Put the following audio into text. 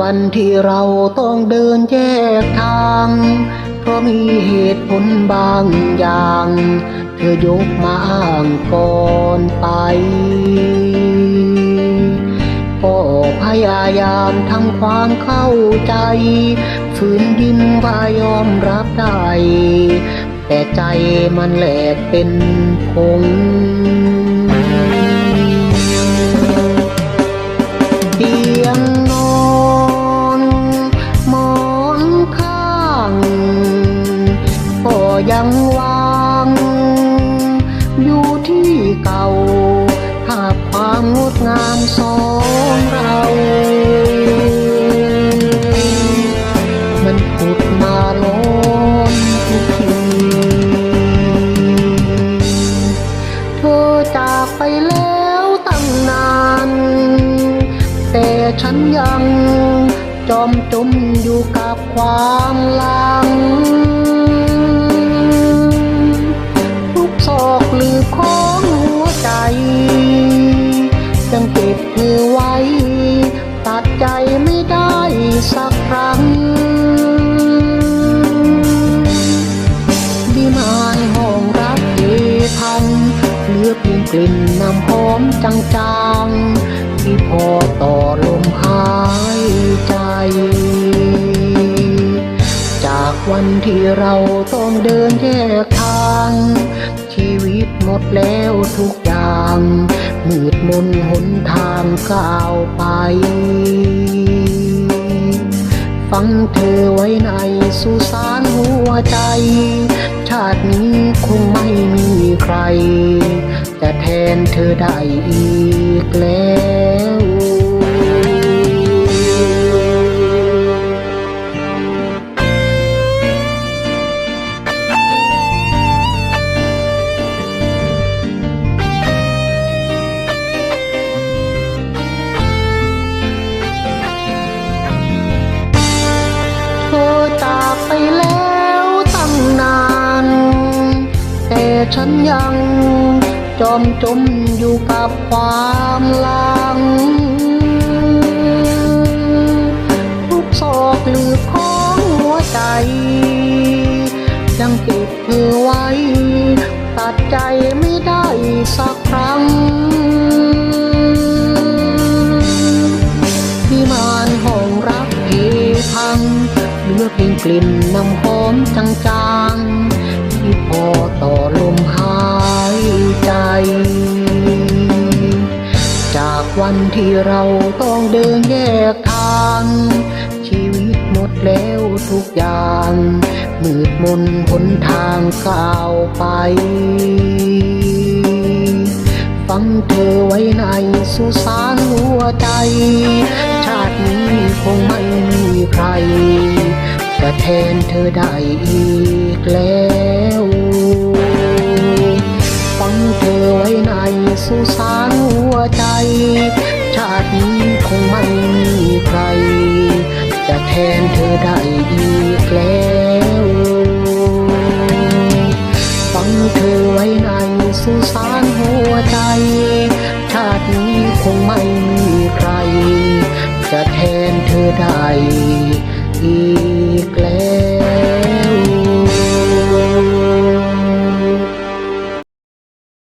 วันที่เราต้องเดินแยกทาง เพราะมีเหตุผลบางอย่าง เธอยกมาอ้างก่อนไป ก็พยายามทำความเข้าใจ ฝืนยิ้มว่ายอมรับได้ แต่ใจมันแหลกเป็นผง งวางอยู่ที่เก่าภาพความงดงามสองเรา มันผุดมาล้นทุกทีเธอจากไปแล้วตั้งนาน แต่ฉันยังจอมจมอยู่กับความลัง ยังเก็บเธอไว้ ตัดใจไม่ได้สักครั้งดีมายห้องรักเอพันเหลือเพียงกลิ่นน้ำหอมจางๆ ที่พอต่อลมหายใจ จากวันที่เราต้องเดินแยกทาง ชีวิตหมดแล้วทุกอย่าง มนหนทางก้าวไป ฟังเธอไว้ในสุสานหัวใจ ชาตินี้คงไม่มีใคร จะแทนเธอได้อีกแล้ว ไปแล้วตั้งนาน แต่ฉันยังจอมจมอยู่กับความหลังทุกซอกลืม เลือเพียงกลิ่นน้ำหอมจางๆ ที่พอต่อลมหายใจ จากวันที่เราต้องเดินแยกทาง ชีวิตหมดแล้วทุกอย่าง มืดมนหนทางก้าวไป ฟังเธอไว้ในสุสานหัวใจ ชาตินี้คงไม่มีใคร นเธอได้อีกแล้วฟังเธอไว้ในสุสานหัวใจ ชาตินี้คงไม่มีใคร จะแทนเธอได้อีกแล้วฟังเธอไว้ในสุสานหัวใจ ชาตินี้คงไม่มีใคร จะแทนเธอได้อีก